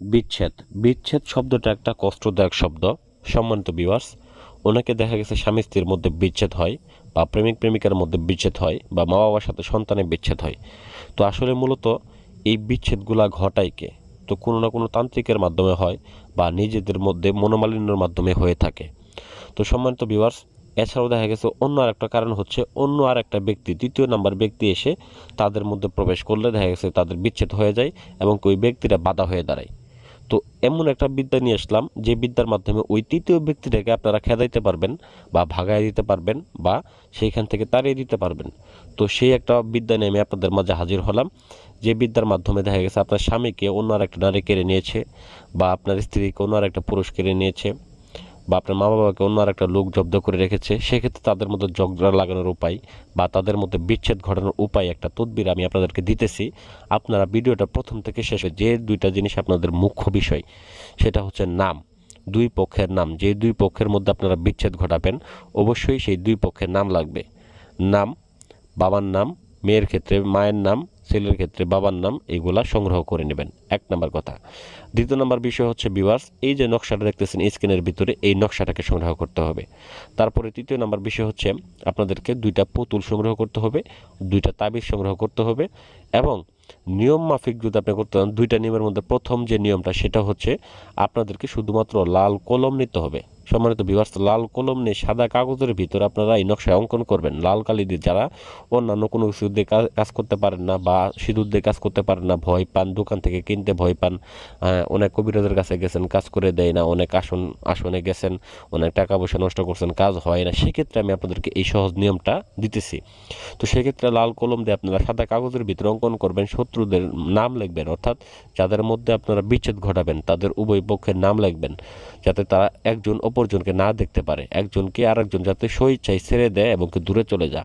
বিচ্ছেদ। বিচ্ছেদ শব্দটা একটা কষ্টদায়ক শব্দ। সম্মানিত বিভার্স ওনাকে দেখা গেছে স্বামী স্ত্রীর মধ্যে বিচ্ছেদ হয় বা প্রেমিক প্রেমিকার মধ্যে বিচ্ছেদ হয় বা মা বাবার সাথে সন্তানের বিচ্ছেদ হয়। তো আসলে মূলত এই বিচ্ছেদগুলা ঘটায় কে? তো কোনো না কোনো তান্ত্রিকের মাধ্যমে হয় বা নিজেদের মধ্যে মনোমালিন্যর মাধ্যমে হয়ে থাকে। তো সম্মানিত বিভার্স এছাড়াও দেখা গেছে অন্য আরেকটা কারণ হচ্ছে অন্য আর একটা ব্যক্তি তৃতীয় নাম্বার ব্যক্তি এসে তাদের মধ্যে প্রবেশ করলে দেখা গেছে তাদের বিচ্ছেদ হয়ে যায় এবং ওই ব্যক্তিরা বাধা হয়ে দাঁড়ায়। তো এমন একটা বিদ্যা নিয়ে আসলাম, যে বিদ্যার মাধ্যমে ওই তৃতীয় ব্যক্তিটাকে আপনারা খেদাইতে পারবেন বা ভাগায় দিতে পারবেন বা সেইখান থেকে তাড়িয়ে দিতে পারবেন। তো সেই একটা বিদ্যা নিয়ে আমি আপনাদের মাঝে হাজির হলাম, যে বিদ্যার মাধ্যমে দেখা গেছে আপনার স্বামীকে অন্য আর একটা নারী কেড়ে নিয়েছে বা আপনার স্ত্রীকে অন্য আর একটা পুরুষ কেড়ে নিয়েছে। বা আপনার মা বাবাকে অন্য আর একটা লোক জব্দ করে রেখেছে, সেক্ষেত্রে তাদের মধ্যে জগড়া লাগানোর উপায় বা তাদের মধ্যে বিচ্ছেদ ঘটানোর উপায় একটা তদবির আমি আপনাদেরকে দিতেছি। আপনারা ভিডিওটা প্রথম থেকে শেষে যে দুইটা জিনিস আপনাদের মুখ্য বিষয়, সেটা হচ্ছে নাম, দুই পক্ষের নাম। যে দুই পক্ষের মধ্যে আপনারা বিচ্ছেদ ঘটাবেন, অবশ্যই সেই দুই পক্ষের নাম লাগবে। নাম, বাবার নাম, মেয়ের ক্ষেত্রে মায়ের নাম ছেলের ক্ষেত্রে বাবার নাম এগুলা সংগ্রহ করে নেবেন। এক নম্বর কথা। দ্বিতীয় নম্বর বিষয় হচ্ছে বিভার্স এই যে নকশাটা দেখতেছেন, স্ক্রিনের ভিতরে এই নকশাটাকে সংগ্রহ করতে হবে। তারপরে তৃতীয় নম্বর বিষয় হচ্ছে, আপনাদেরকে দুইটা পুতুল সংগ্রহ করতে হবে, দুইটা তাবিজ সংগ্রহ করতে হবে এবং নিয়ম মাফিক যদি আপনি করতে চান, দুইটা নিয়মের মধ্যে প্রথম যে নিয়মটা, সেটা হচ্ছে, আপনাদেরকে শুধুমাত্র লাল কলম নিতে হবে। সম্মানিত বিভার্স লাল কলম নিয়ে সাদা কাগজের ভিতরে আপনারা এই নকশায় অঙ্কন করবেন। লাল কালি দিয়ে যারা অন্যান্য কোনো কিছু দিয়ে কাজ- করতে পারেন না বা সিঁদুর দিয়ে কাজ করতে পারেন না, ভয় পান, দোকান থেকে কিনতে ভয় পান অনেক কবিরাজের কাছে গেছেন, কাজ করে দেয় না, অনেক আসন আসনে গেছেন, অনেক টাকা পয়সা নষ্ট করছেন, কাজ হয় না, সেক্ষেত্রে আমি আপনাদেরকে এই সহজ নিয়মটা দিতেছি। তো সেক্ষেত্রে লাল কলম দিয়ে আপনারা সাদা কাগজের ভিতরে অঙ্কন করবেন, শত্রুদের নাম লিখবেন, অর্থাৎ যাদের মধ্যে আপনারা বিচ্ছেদ ঘটাবেন, তাদের উভয় পক্ষের নাম লিখবেন, যাতে তারা একজন অপরজনকে না দেখতে পারে। একজনকে আর একজন যাতে স্বইচ্ছায় ছেড়ে দেয় এবং দূরে চলে যায়।